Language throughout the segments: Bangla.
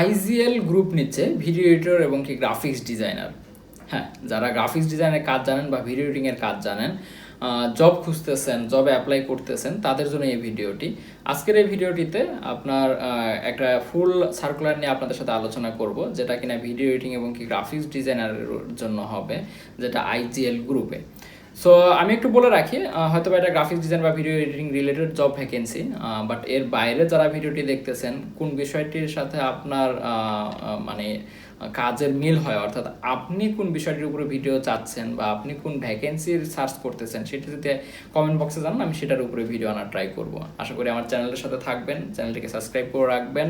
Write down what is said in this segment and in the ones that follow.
আইজিএল গ্রুপ নিচ্ছে ভিডিও এডিটর এবং কি গ্রাফিক্স ডিজাইনার হ্যাঁ যারা গ্রাফিক্স ডিজাইনের কাজ জানেন বা ভিডিও এডিটিংয়ের কাজ জানেন জব খুঁজতেছেন জবে অ্যাপ্লাই করতেছেন, তাদের জন্য এই ভিডিওটি। আজকের এই ভিডিওটিতে আপনার একটা ফুল সার্কুলার নিয়ে আপনাদের সাথে আলোচনা করব, যেটা কিনা ভিডিও এডিটিং এবং কি গ্রাফিক্স ডিজাইনারের জন্য হবে, যেটা আইজিএল গ্রুপে সো আমি একটু বলে রাখি হয়তো বা এটা গ্রাফিক্স ডিজাইন বা video editing related job vacancy but এর বাইরে যারা ভিডিওটি দেখতেছেন, কোন বিষয়টির সাথে আপনার মানে কাজের মিল হয়, অর্থাৎ আপনি কোন বিষয়টির উপরে ভিডিও চাচ্ছেন বা আপনি কোন ভ্যাকেন্সির সার্চ করতেছেন, সেটি যদি কমেন্ট বক্সে জানান, আমি সেটার উপরে ভিডিও আনার ট্রাই করব। আশা করি আমার চ্যানেলের সাথে থাকবেন চ্যানেলটিকে সাবস্ক্রাইব করে রাখবেন।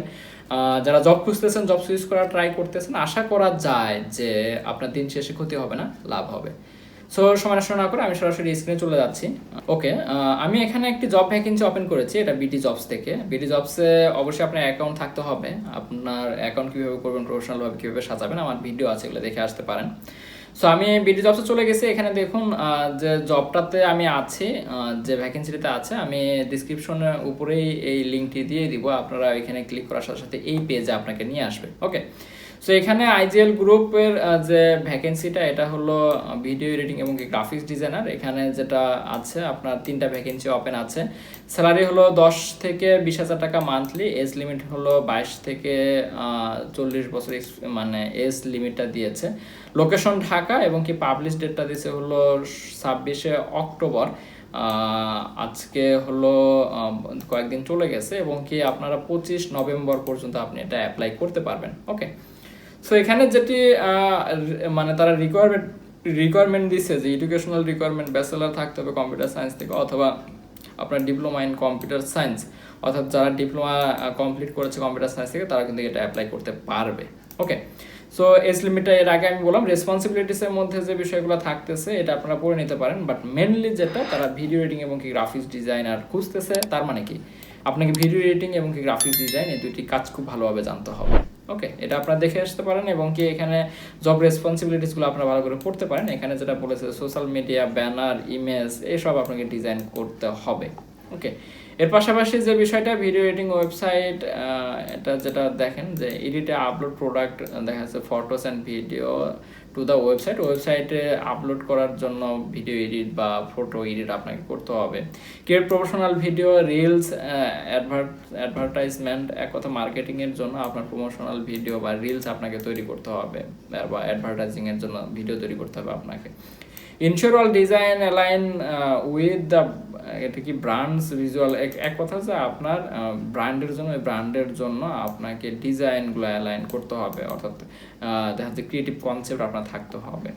যারা জব খুঁজতেছেন জব সুইচ করার ট্রাই করতেছেন, আশা করা যায় যে আপনার দিন শেষে ক্ষতি হবে না, লাভ হবে। সো সময় নষ্ট না করে আমি সরাসরি স্ক্রিনে চলে যাচ্ছি। ওকে আমি এখানে একটি জব ভ্যাকেন্সি ওপেন করেছি, এটা বিটি জবস থেকে। বিটি জবসে অবশ্যই আপনার অ্যাকাউন্ট থাকতে হবে। আপনার অ্যাকাউন্ট কীভাবে করবেন প্রফেশনালভাবে কীভাবে সাজাবেন, আমার ভিডিও আছে, এগুলো দেখে আসতে পারেন। সো আমি বিটি জবসে চলে গেছি। এখানে দেখুন যে জবটাতে আমি আছি যে ভ্যাকেন্সিতে আছে, আমি ডিসক্রিপশনের উপরেই এই লিঙ্কটি দিয়ে দিব। আপনারা এখানে ক্লিক করার সাথে সাথে এই পেজে আপনাকে নিয়ে আসবে। ওকে সো এখানে আইজিএল গ্রুপের যে ভ্যাকেন্সিটা এটা হলো ভিডিও এডিটিং এবং গ্রাফিক্স ডিজাইনার এখানে যেটা আছে, আপনার তিনটা ভ্যাকেন্সি ওপেন আছে। স্যালারি হলো দশ থেকে বিশ হাজার টাকা মান্থলি এজ লিমিট হলো বাইশ থেকে চল্লিশ বছর মানে এজ লিমিটটা দিয়েছে। লোকেশন ঢাকা এবং কি পাবলিশ ডেটটা দিয়েছে হলো ছাব্বিশে অক্টোবর। আজকে হলো কয়েকদিন চলে গেছে এবং কি আপনারা পঁচিশ নভেম্বর পর্যন্ত আপনি এটা অ্যাপ্লাই করতে পারবেন। ওকে সো এখানে যেটি মানে তারা রিকোয়ারমেন্ট রিকোয়ারমেন্ট দিচ্ছে যে এডুকেশনাল রিকোয়ারমেন্ট ব্যাচেলার থাকতে হবে কম্পিউটার সায়েন্স থেকে অথবা আপনার ডিপ্লোমা ইন কম্পিউটার সায়েন্স অর্থাৎ যারা ডিপ্লোমা কমপ্লিট করেছে কম্পিউটার সায়েন্স থেকে তারা কিন্তু এটা অ্যাপ্লাই করতে পারবে। ওকে সো এজ লিমিটটা এর আগে আমি বললাম রেসপন্সিবিলিটিসের মধ্যে যে বিষয়গুলো থাকতেছে, এটা আপনারা পড়ে নিতে পারেন বাট মেনলি যেটা তারা ভিডিও এডিটিং এবং কি গ্রাফিক্স ডিজাইনার খুঁজতেছে, তার মানে কি? আপনাকে ভিডিও এডিটিং এবং কি গ্রাফিক্স ডিজাইন এই দুইটি কাজ খুব ভালোভাবে জানতে হবে। ওকে এটা আপনারা দেখে আসতে পারেন এবং কি এখানে জব রেসপন্সিবিলিটিসগুলো আপনারা ভালো করে পড়তে পারেন। এখানে যেটা বলেছে সোশ্যাল মিডিয়া ব্যানার ইমেজ এসব আপনাকে ডিজাইন করতে হবে। ওকে এর পাশাপাশি যে বিষয়টা ভিডিও এডিটিং ওয়েবসাইট এটা যেটা দেখেন যে এডিটে আপলোড প্রোডাক্ট দেখা যাচ্ছে photos and video to the website ওয়েবসাইটে আপলোড করার জন্য ভিডিও এডিট বা ফটো এডিট আপনাকে করতে হবে। Create professional video reels advertisement এক কথা মার্কেটিংয়ের জন্য আপনার প্রমোশনাল ভিডিও বা রিলস আপনাকে তৈরি করতে হবে, বা অ্যাডভার্টাইজিংয়ের জন্য ভিডিও তৈরি করতে হবে আপনাকে। ইনশোরাল ডিজাইন অ্যালাইন উইথ দ্য এটা কি ব্র্যান্ডস ভিজুয়াল এক কথা যে আপনার ব্র্যান্ডের জন্য ব্র্যান্ডের জন্য আপনাকে ডিজাইনগুলো অ্যালাইন করতে হবে। অর্থাৎ দেখা যাচ্ছে ক্রিয়েটিভ কনসেপ্ট আপনার থাকতে হবে।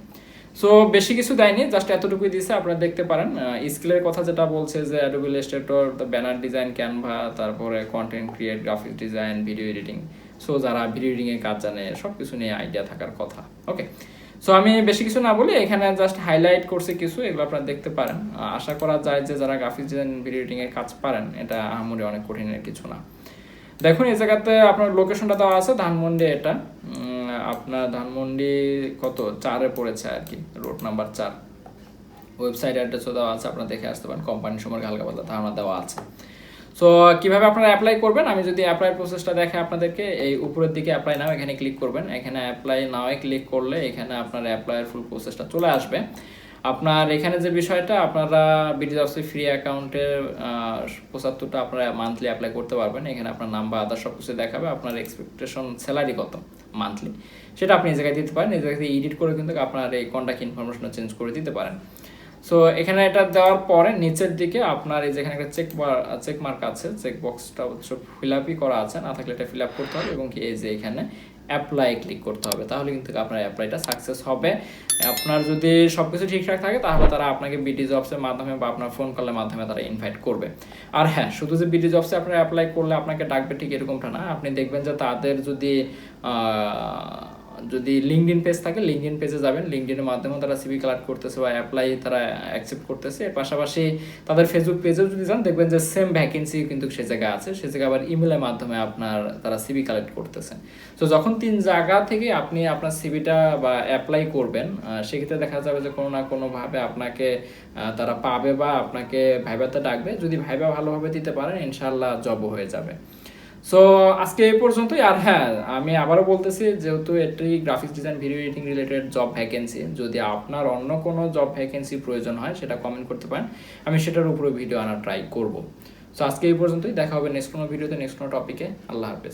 সো বেশি কিছু দেয়নি জাস্ট এতটুকুই দিছে আপনারা দেখতে পারেন। স্কিলের কথা যেটা বলছে যে Adobe Illustrator banner design Canva তারপরে content create graphics design video editing so যারা ভিডিও এডিটিংয়ের কাজ জানে সব কিছু নিয়ে আইডিয়া থাকার কথা। ওকে সো আমি বেশি কিছু না বলে এখানে জাস্ট হাইলাইট করছি কিছু, এগুলো আপনারা দেখতে পারেন। আশা করা যায় যে যারা গ্রাফিক্স ডিজাইন ভিডিও এডিটিং এর কাজ পারেন, এটা আহামরি অনেক কঠিনের কিছু না। দেখুন, এই জায়গাতে আপনার লোকেশনটা দেওয়া আছে ধানমন্ডি এটা। আপনার ধানমন্ডি কত? চারে পড়েছে আর কি রোড নাম্বার চার। ওয়েবসাইট অ্যাড্রেসও দেওয়া আছে, আপনারা দেখে আসতে পারেন। কোম্পানির সম্পর্কে হালকা পাতলা ধারণা দেওয়া আছে। সো কীভাবে আপনারা অ্যাপ্লাই করবেন? আমি যদি অ্যাপ্লাই প্রসেসটা দেখে আপনাদেরকে, এই উপরের দিকে অ্যাপ্লাই নাও এখানে ক্লিক করবেন। এখানে অ্যাপ্লাই নাও ক্লিক করলে এখানে আপনার অ্যাপ্লাইয়ের ফুল প্রসেসটা চলে আসবে। আপনার এখানে যে বিষয়টা, আপনারা বিডি জবসে ফ্রি অ্যাকাউন্টের পঁচাত্তরটা আপনারা মান্থলি অ্যাপ্লাই করতে পারবেন। এখানে আপনার নাম্বার আদার সব কিছু দেখাবে আপনার এক্সপেকটেশন স্যালারি কত মান্থলি সেটা আপনি এই জায়গায় দিতে পারেন। এই জায়গায় এডিট করে কিন্তু আপনার এই কন্ট্যাক্ট ইনফরমেশন চেঞ্জ করে দিতে পারেন। সো এখানে এটা দেওয়ার পরে নিচের দিকে আপনার এই যেখানে একটা চেক চেক মার্ক আছে চেক বক্সটা হচ্ছে ফিল আপই করা আছে, না থাকলে এটা ফিল আপ করতে হবে এবং এই যে এখানে অ্যাপ্লাই ক্লিক করতে হবে, তাহলে কিন্তু আপনার অ্যাপ্লাইটা সাকসেস হবে। আপনার যদি সব কিছু ঠিকঠাক থাকে, তাহলে তারা আপনাকে বিটি জবসের মাধ্যমে বা আপনার ফোন কলের মাধ্যমে তারা ইনভাইট করবে। আর হ্যাঁ শুধু যে বিটি জবসে আপনার অ্যাপ্লাই করলে আপনাকে ডাকবে ঠিক এরকমটা না, আপনি দেখবেন যে তাদের যদি যদি লিঙ্কডিন পেজ থাকে লিঙ্কডিন পেজে যাবেন। লিঙ্কডিনের মাধ্যমে তারা সিভি কালেক্ট করতেছে বা অ্যাপ্লাই তারা অ্যাকসেপ্ট করতেছে। এর পাশাপাশি তাদের ফেসবুক পেজেও যদি যান, দেখবেন যে সেম ভ্যাকেন্সি কিন্তু সে জায়গায় আছে। সে জায়গায় আবার ইমেলের মাধ্যমে আপনার তারা সিভি কালেক্ট করতেছে। তো যখন তিন জায়গা থেকে আপনি আপনার সিভিটা বা অ্যাপ্লাই করবেন সেক্ষেত্রে দেখা যাবে যে কোনো না কোনোভাবে আপনাকে তারা পাবে বা আপনাকে ভাইবাতে ডাকবে। যদি ভাইবা ভালোভাবে দিতে পারেন ইনশাল্লাহ জবও হয়ে যাবে। সো আজকে এই পর্যন্তই। আর হ্যাঁ আমি আবারও বলতেছি, যেহেতু এটি graphics design video editing related job vacancy যদি আপনার অন্য কোনো জব ভ্যাকেন্সি প্রয়োজন হয়, সেটা কমেন্ট করতে পারেন। আমি সেটার উপরে ভিডিও আনার ট্রাই করব। সো আজকে এই পর্যন্তই। দেখা হবে নেক্সট কোনো ভিডিওতে নেক্সট কোনো টপিকে আল্লাহ হাফেজ।